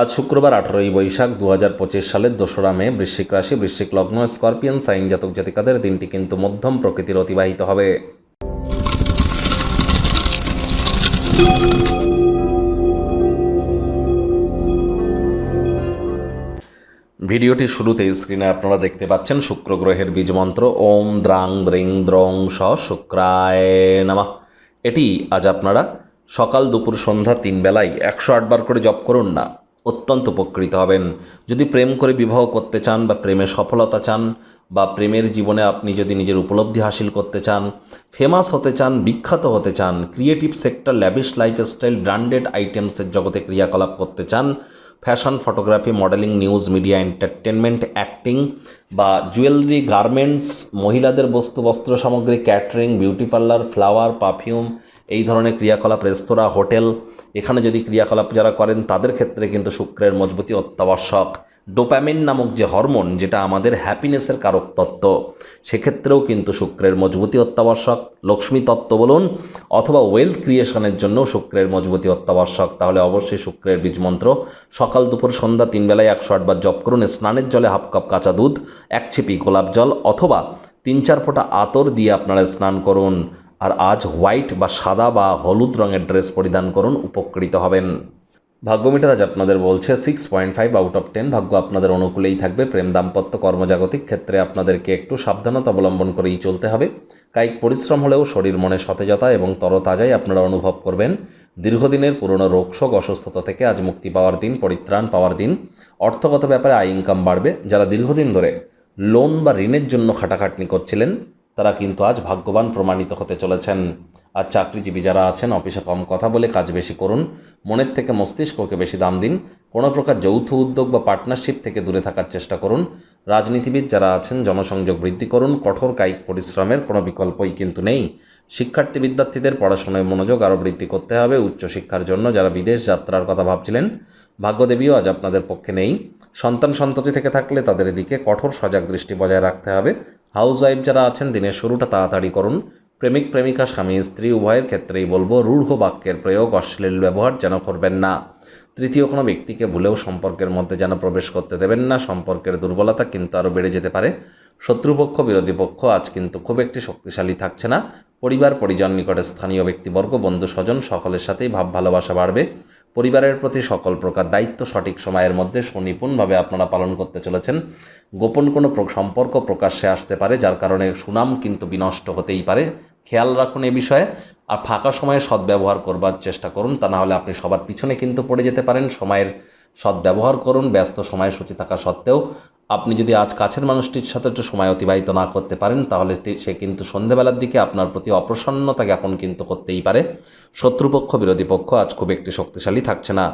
আজ শুক্রবার আঠারোই বৈশাখ দু হাজার পঁচিশ সালের দোসরা মে, বৃশ্চিক রাশি, বৃশ্চিক লগ্ন, স্করপিয়ন, সাইন জাতক জাতিকাদের দিনটি কিন্তু মধ্যম প্রকৃতির অতিবাহিত হবে। ভিডিওটি শুরুতেই স্ক্রিনে আপনারা দেখতে পাচ্ছেন শুক্র গ্রহের বীজ মন্ত্র ওম দ্রাং দ্রিং দ্রং স শুক্রায় নামা। এটি আজ আপনারা সকাল দুপুর সন্ধ্যা তিন বেলায় একশো আটবার করে জপ করুন না। অত্যন্ত উপকৃত হবেন। যদি প্রেম করে বিবাহ করতে চান বা প্রেমে সফলতা চান বা প্রেমের জীবনে আপনি যদি নিজের উপলব্ধি হাসিল করতে চান ফেমাস হতে চান, বিখ্যাত হতে চান creative sector lavish lifestyle branded আইটেমসের জগতে ক্রিয়াকলাপ করতে চান fashion photography modeling news media entertainment acting বা জুয়েলারি গার্মেন্টস মহিলাদের বস্তু, বস্ত্র সামগ্রী catering beauty parlour flower perfume এই ধরনের ক্রিয়াকলাপ, রেস্তোরাঁ, হোটেল, এখানে যদি ক্রিয়াকলাপ যারা করেন, তাদের ক্ষেত্রে কিন্তু শুক্রের মজবুতি অত্যাবশ্যক। ডোপ্যামিন নামক যে হরমোন, যেটা আমাদের হ্যাপিনেসের কারক তত্ত্ব, সেক্ষেত্রেও কিন্তু শুক্রের মজবুতি অত্যাবশ্যক। লক্ষ্মী তত্ত্ব বলুন, অথবা ওয়েলথ ক্রিয়েশনের জন্য শুক্রের মজবুতি অত্যাবশ্যক। তাহলে অবশ্যই শুক্রের বীজ মন্ত্র সকাল, দুপুর, সন্ধ্যা, তিন বেলায় একশো আটবার জপ করুন, স্নানের জলে হাফ কাপ কাঁচা দুধ, এক ছিপি গোলাপ জল, অথবা তিন চার ফোঁটা আতর দিয়ে আপনারা স্নান করুন। আর আজ হোয়াইট বা সাদা বা হলুদ রঙের ড্রেস পরিধান করুন, উপকৃত হবেন। ভাগ্যমিটার আজ আপনাদের বলছে six point five out of ten ভাগ্য আপনাদের অনুকূলেই থাকবে। প্রেম দাম্পত্য কর্মজাগতিক ক্ষেত্রে আপনাদেরকে একটু সাবধানতা অবলম্বন করেই চলতে হবে। কায়িক পরিশ্রম হলেও শরীর মনে সতেজতা এবং তরতাজাই আপনারা অনুভব করবেন। দীর্ঘদিনের পুরনো রোগশোক অসুস্থতা থেকে আজ মুক্তি পাওয়ার দিন, পরিত্রাণ পাওয়ার দিন। অর্থগত ব্যাপারে আয় ইনকাম বাড়বে। যারা দীর্ঘদিন ধরে লোন বা ঋণের জন্য খাটাখাটনি করছিলেন তারা কিন্তু আজ ভাগ্যবান প্রমাণিত হতে চলেছেন। আর চাকরিজীবী যারা আছেন, অফিসে কম কথা বলে কাজ বেশি করুন। মনের থেকে মস্তিষ্ককে বেশি দাম দিন। কোনো প্রকার যৌথ উদ্যোগ বা পার্টনারশিপ থেকে দূরে থাকার চেষ্টা করুন। রাজনীতিবিদ যারা আছেন, জনসংযোগ বৃদ্ধি করুন। কঠোর কায়িক পরিশ্রমের কোনো বিকল্পই কিন্তু নেই। শিক্ষার্থী বিদ্যার্থীদের পড়াশোনায় মনোযোগ আরও বৃদ্ধি করতে হবে। উচ্চশিক্ষার জন্য যারা বিদেশ যাত্রার কথা ভাবছিলেন, ভাগ্যদেবীও আজ আপনাদের পক্ষে নেই। সন্তান সন্ততি থেকে থাকলে তাদের দিকে কঠোর সজাগ দৃষ্টি বজায় রাখতে হবে। হাউস ওয়াইফ যারা আছেন, দিনের শুরুটা তাড়াতাড়ি করুন। প্রেমিক, প্রেমিকা, স্বামী, স্ত্রী, উভয়ের ক্ষেত্রেই বলব, রূঢ় বাক্যের প্রয়োগ, অশ্লীল ব্যবহার যেন করবেন না। তৃতীয় কোনো ব্যক্তিকে ভুলেও সম্পর্কের মধ্যে যেন প্রবেশ করতে দেবেন না। সম্পর্কের দুর্বলতা কিন্তু আরও বেড়ে যেতে পারে। শত্রুপক্ষ, বিরোধী পক্ষ আজ কিন্তু খুব একটি শক্তিশালী থাকছে না। পরিবার, পরিজন নিকটে স্থানীয় ব্যক্তিবর্গ বন্ধু স্বজন সকলের সাথেই ভাব ভালোবাসা বাড়বে। পরিবারের প্রতি সকল প্রকার দায়িত্ব সঠিক সময়ের মধ্যে সুনিপুণভাবে আপনারা পালন করতে চলেছেন। গোপন কোনো প্র- সম্পর্ক প্রকাশ্যে আসতে পারে, যার কারণে সুনাম কিন্তু বিনষ্ট হতেই পারে। খেয়াল রাখুন এ বিষয়ে। আর ফাঁকা সময়ে সদ্ব্যবহার করবার চেষ্টা করুন, তা না হলে আপনি সবার পিছনে কিন্তু পড়ে যেতে পারেন। সময়ের সদ্ব্যবহার করুন, ব্যস্ত সময়সূচি থাকা সত্ত্বেও। আপনি যদি আজ কাছের মানুষটির সাথে একটু সময় অতিবাহিত না করতে পারেন, তাহলে সে কিন্তু সন্ধেবেলার দিকে আপনার প্রতি অপ্রসন্নতা জ্ঞাপন কিন্তু করতেই পারে। শত্রুপক্ষ, বিরোধী পক্ষ আজ খুব একটি শক্তিশালী থাকছে না।